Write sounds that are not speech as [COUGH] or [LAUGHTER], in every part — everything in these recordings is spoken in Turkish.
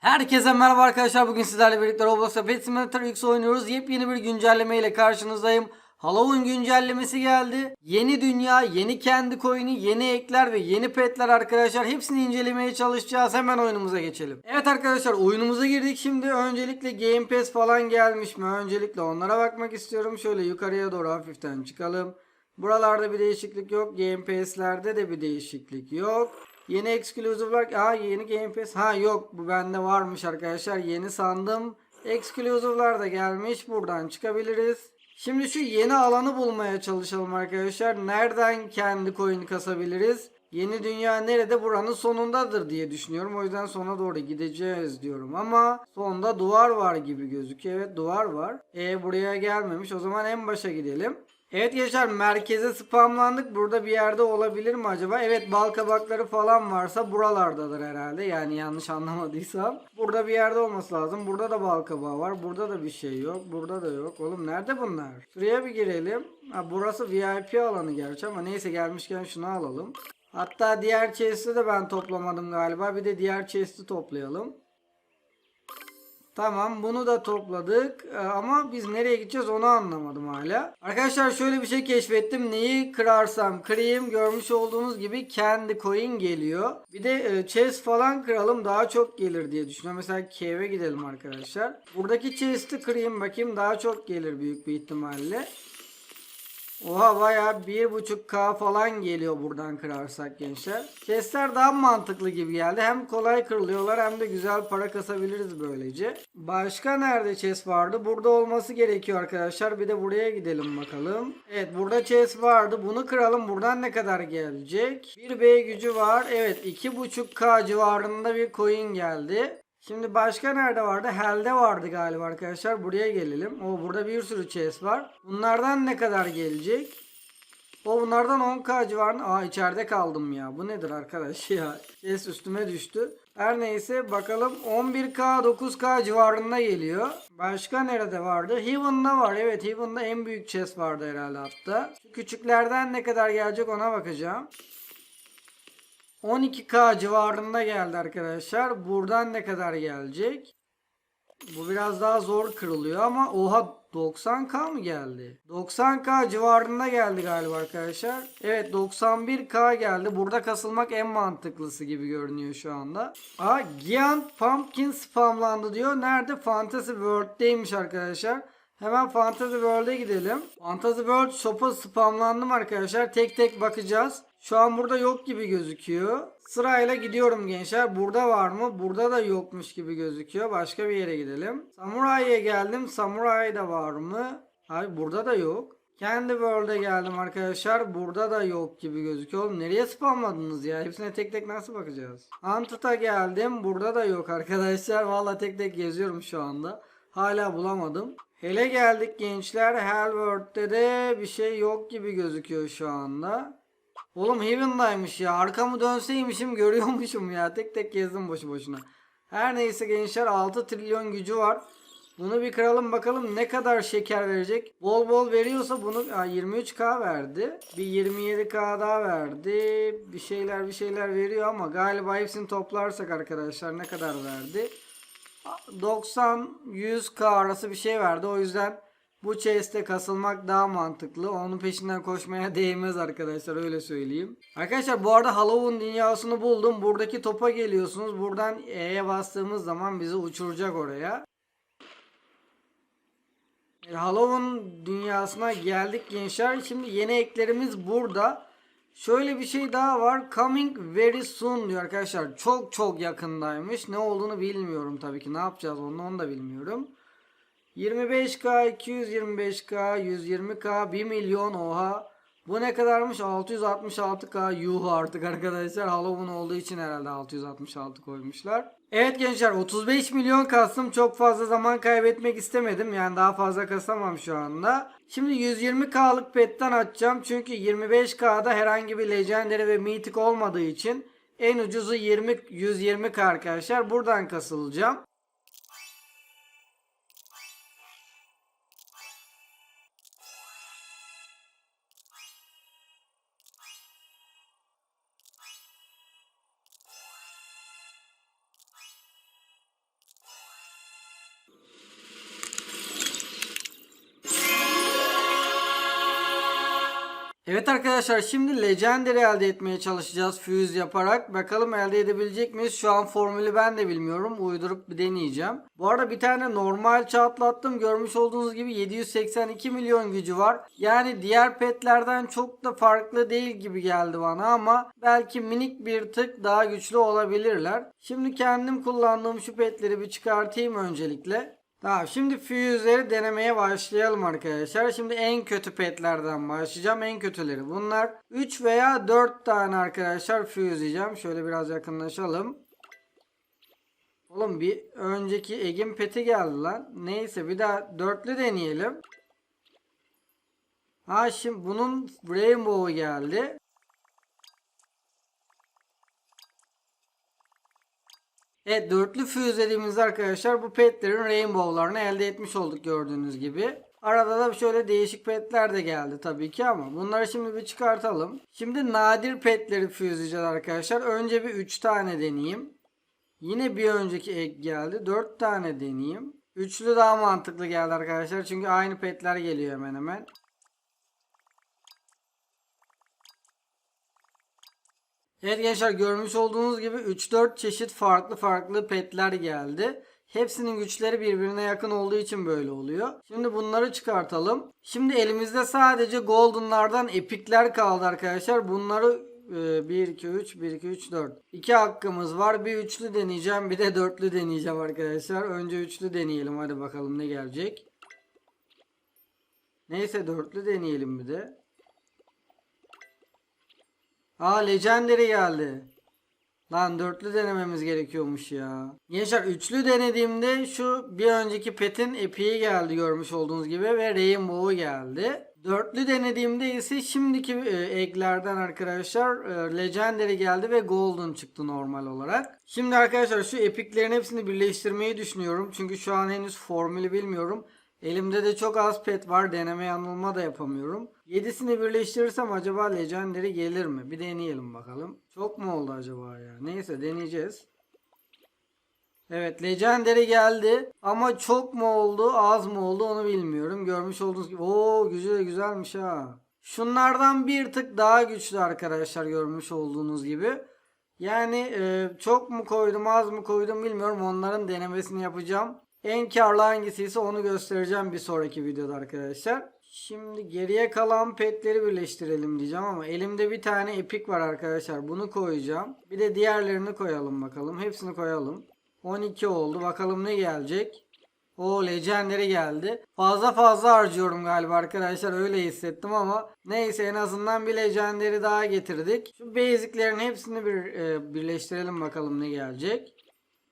Herkese merhaba arkadaşlar. Bugün sizlerle birlikte Roblox'ta Pet Simulator X oynuyoruz. Yepyeni bir güncelleme ile karşınızdayım. Halloween güncellemesi geldi. Yeni dünya, yeni kendi coin'i, yeni ekler ve yeni petler arkadaşlar. Hepsini incelemeye çalışacağız. Hemen oyunumuza geçelim. Evet arkadaşlar oyunumuza girdik. Şimdi öncelikle Game Pass falan gelmiş mi? Öncelikle onlara bakmak istiyorum. Şöyle yukarıya doğru hafiften çıkalım. Buralarda bir değişiklik yok. Game Pass'lerde de bir değişiklik yok. Yeni exclusive'lar. Aa yeni Game Pass. Ha yok bu bende varmış arkadaşlar. Yeni sandım. Exclusive'lar da gelmiş. Buradan çıkabiliriz. Şimdi şu yeni alanı bulmaya çalışalım arkadaşlar. Nereden kendi coin kasabiliriz? Yeni dünya nerede? Buranın sonundadır diye düşünüyorum. O yüzden sona doğru gideceğiz diyorum. Ama sonda duvar var gibi gözüküyor. Evet duvar var. E buraya gelmemiş. O zaman en başa gidelim. Evet gençler merkeze spamlandık. Burada bir yerde olabilir mi acaba? Evet bal kabakları falan varsa buralardadır herhalde. Yani yanlış anlamadıysam. Burada bir yerde olması lazım. Burada da bal kabağı var. Burada da bir şey yok. Burada da yok. Oğlum nerede bunlar? Şuraya bir girelim. Ha, burası VIP alanı gerçi ama neyse gelmişken şunu alalım. Hatta diğer chest'i de ben toplamadım galiba. Bir de diğer chest'i toplayalım. Tamam bunu da topladık Ee, ama biz nereye gideceğiz onu anlamadım hala. Arkadaşlar şöyle bir şey keşfettim. Neyi kırarsam kırayım görmüş olduğunuz gibi kendi coin geliyor. Bir de e, chest falan kıralım daha çok gelir diye düşünüyorum. Mesela cave'e gidelim arkadaşlar. Buradaki chest'i kırayım bakayım daha çok gelir büyük bir ihtimalle. Oha baya 1.5k falan geliyor buradan kırarsak gençler. Chestler daha mantıklı gibi geldi. Hem kolay kırılıyorlar hem de güzel para kasabiliriz böylece. Başka nerede chest vardı? Burada olması gerekiyor arkadaşlar. Bir de buraya gidelim bakalım. Evet burada chest vardı. Bunu kıralım. Buradan ne kadar gelecek? 1B gücü var. Evet 2.5k civarında bir coin geldi. Şimdi başka nerede vardı? Hell'de vardı galiba arkadaşlar. Buraya gelelim. O burada bir sürü chest var. Bunlardan ne kadar gelecek? O bunlardan 10k civarında. Aa içeride kaldım ya. Bu nedir arkadaş ya? Chest üstüme düştü. Her neyse bakalım 11k 9k civarında geliyor. Başka nerede vardı? Heaven'da var. Evet Heaven'da en büyük chest vardı herhalde hatta. Şu küçüklerden ne kadar gelecek ona bakacağım. 12k civarında geldi arkadaşlar. Buradan ne kadar gelecek? Bu biraz daha zor kırılıyor ama oha 90k mı geldi? 90k civarında geldi galiba arkadaşlar. Evet 91k geldi. Burada kasılmak en mantıklısı gibi görünüyor şu anda. Aa Giant Pumpkin spamlandı diyor. Nerede? Fantasy World'deymiş arkadaşlar. Hemen Fantasy World'e gidelim. Fantasy World shop'a spamlandım arkadaşlar. Tek tek bakacağız. Şu an burada yok gibi gözüküyor. Sırayla gidiyorum gençler. Burada var mı? Burada da yokmuş gibi gözüküyor. Başka bir yere gidelim. Samurai'ye geldim. Samurai'de var mı? Hayır burada da yok. Kendi World'e geldim arkadaşlar. Burada da yok gibi gözüküyor. Oğlum nereye spamladınız ya? Hepsine tek tek nasıl bakacağız? Hunted'a geldim. Burada da yok arkadaşlar. Valla tek tek geziyorum şu anda. Hala bulamadım. Hele geldik gençler. Hellworld'de de bir şey yok gibi gözüküyor şu anda. Oğlum Heaven'daymış ya. Arkamı dönseymişim görüyormuşum ya. Tek tek gezdim boşu boşuna. Her neyse gençler 6 trilyon gücü var. Bunu bir kıralım bakalım ne kadar şeker verecek. Bol bol veriyorsa bunu Aa, 23k verdi. Bir 27k daha verdi. Bir şeyler bir şeyler veriyor ama galiba hepsini toplarsak arkadaşlar ne kadar verdi? 90-100k arası bir şey verdi. O yüzden bu chest'e kasılmak daha mantıklı. Onun peşinden koşmaya [LAUGHS] değmez arkadaşlar öyle söyleyeyim. Arkadaşlar bu arada Halloween dünyasını buldum. Buradaki topa geliyorsunuz. Buradan E'ye bastığımız zaman bizi uçuracak oraya. Halloween dünyasına geldik gençler. Şimdi yeni eklerimiz burada. Şöyle bir şey daha var. Coming very soon diyor arkadaşlar. Çok çok yakındaymış. Ne olduğunu bilmiyorum tabii ki. Ne yapacağız onu, onu da bilmiyorum. 25k, 225k, 120k, 1 milyon oha. Bu ne kadarmış? 666k yuh artık arkadaşlar. Halloween olduğu için herhalde 666 koymuşlar. Evet gençler 35 milyon kastım. Çok fazla zaman kaybetmek istemedim. Yani daha fazla kasamam şu anda. Şimdi 120k'lık petten açacağım. Çünkü 25k'da herhangi bir legendary ve mythic olmadığı için en ucuzu 20 120k arkadaşlar. Buradan kasılacağım. Evet arkadaşlar şimdi Legendary elde etmeye çalışacağız fuse yaparak. Bakalım elde edebilecek miyiz? Şu an formülü ben de bilmiyorum. Uydurup bir deneyeceğim. Bu arada bir tane normal çatlattım. Görmüş olduğunuz gibi 782 milyon gücü var. Yani diğer petlerden çok da farklı değil gibi geldi bana ama belki minik bir tık daha güçlü olabilirler. Şimdi kendim kullandığım şu petleri bir çıkartayım öncelikle. Tamam şimdi fuse'leri denemeye başlayalım arkadaşlar. Şimdi en kötü petlerden başlayacağım. En kötüleri bunlar. 3 veya 4 tane arkadaşlar fuse'leyeceğim. Şöyle biraz yakınlaşalım. Oğlum bir önceki Egin peti geldi lan. Neyse bir daha dörtlü deneyelim. Ha şimdi bunun Rainbow'u geldi. Evet dörtlü füzelediğimizde arkadaşlar bu petlerin rainbow'larını elde etmiş olduk gördüğünüz gibi. Arada da şöyle değişik petler de geldi tabii ki ama bunları şimdi bir çıkartalım. Şimdi nadir petleri füzleyeceğiz arkadaşlar. Önce bir 3 tane deneyeyim. Yine bir önceki ek geldi. 4 tane deneyeyim. Üçlü daha mantıklı geldi arkadaşlar. Çünkü aynı petler geliyor hemen hemen. Evet gençler görmüş olduğunuz gibi 3-4 çeşit farklı farklı petler geldi. Hepsinin güçleri birbirine yakın olduğu için böyle oluyor. Şimdi bunları çıkartalım. Şimdi elimizde sadece goldenlardan epikler kaldı arkadaşlar. Bunları 1 2 3 1 2 3 4. 2 hakkımız var. Bir üçlü deneyeceğim, bir de dörtlü deneyeceğim arkadaşlar. Önce üçlü deneyelim hadi bakalım ne gelecek. Neyse dörtlü deneyelim bir de. Aa Legendary geldi. Lan dörtlü denememiz gerekiyormuş ya. Gençler üçlü denediğimde şu bir önceki petin epiği geldi görmüş olduğunuz gibi ve Rainbow'u geldi. Dörtlü denediğimde ise şimdiki eklerden arkadaşlar e, Legendary geldi ve Golden çıktı normal olarak. Şimdi arkadaşlar şu epiklerin hepsini birleştirmeyi düşünüyorum. Çünkü şu an henüz formülü bilmiyorum. Elimde de çok az pet var. Deneme yanılma da yapamıyorum. 7'sini birleştirirsem acaba Legendary gelir mi? Bir deneyelim bakalım. Çok mu oldu acaba ya? Neyse deneyeceğiz. Evet Legendary geldi. Ama çok mu oldu az mı oldu onu bilmiyorum. Görmüş olduğunuz gibi. Oo güzel güzelmiş ha. Şunlardan bir tık daha güçlü arkadaşlar görmüş olduğunuz gibi. Yani e, çok mu koydum az mı koydum bilmiyorum. Onların denemesini yapacağım. En karlı hangisi ise onu göstereceğim bir sonraki videoda arkadaşlar. Şimdi geriye kalan petleri birleştirelim diyeceğim ama elimde bir tane epik var arkadaşlar. Bunu koyacağım. Bir de diğerlerini koyalım bakalım. Hepsini koyalım. 12 oldu. Bakalım ne gelecek. O legendary geldi. Fazla fazla harcıyorum galiba arkadaşlar. Öyle hissettim ama neyse en azından bir legendary daha getirdik. Şu basiclerin hepsini bir e, birleştirelim bakalım ne gelecek.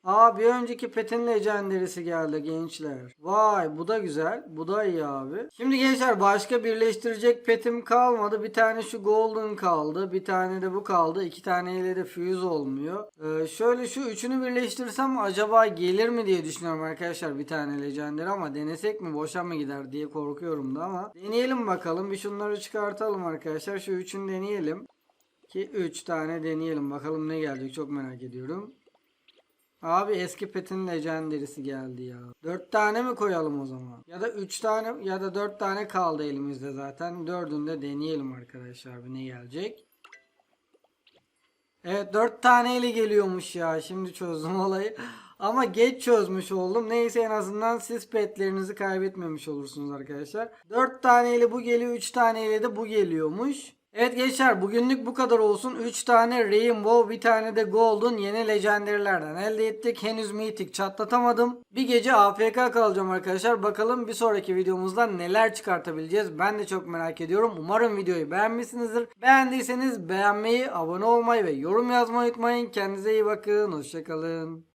Aa bir önceki petin legendary'si geldi gençler. Vay bu da güzel. Bu da iyi abi. Şimdi gençler başka birleştirecek petim kalmadı. Bir tane şu golden kaldı. Bir tane de bu kaldı. İki taneyle de fuse olmuyor. Ee, şöyle şu üçünü birleştirsem acaba gelir mi diye düşünüyorum arkadaşlar bir tane legendary ama denesek mi boşa mı gider diye korkuyorum da ama deneyelim bakalım. Bir şunları çıkartalım arkadaşlar. Şu üçünü deneyelim. Ki 3 tane deneyelim. Bakalım ne gelecek çok merak ediyorum. Abi eski petin legendary'si geldi ya. 4 tane mi koyalım o zaman? Ya da 3 tane ya da 4 tane kaldı elimizde zaten. 4'ünü de deneyelim arkadaşlar. Bir ne gelecek? Evet 4 taneyle geliyormuş ya. Şimdi çözdüm [LAUGHS] olayı. Ama geç çözmüş oldum. Neyse en azından siz petlerinizi kaybetmemiş olursunuz arkadaşlar. 4 taneyle bu geliyor. 3 taneyle de bu geliyormuş. Evet gençler bugünlük bu kadar olsun. 3 tane Rainbow bir tane de Golden yeni legendary'lerden elde ettik. Henüz Mythic çatlatamadım. Bir gece AFK kalacağım arkadaşlar. Bakalım bir sonraki videomuzda neler çıkartabileceğiz. Ben de çok merak ediyorum. Umarım videoyu beğenmişsinizdir. Beğendiyseniz beğenmeyi, abone olmayı ve yorum yazmayı unutmayın. Kendinize iyi bakın. Hoşçakalın.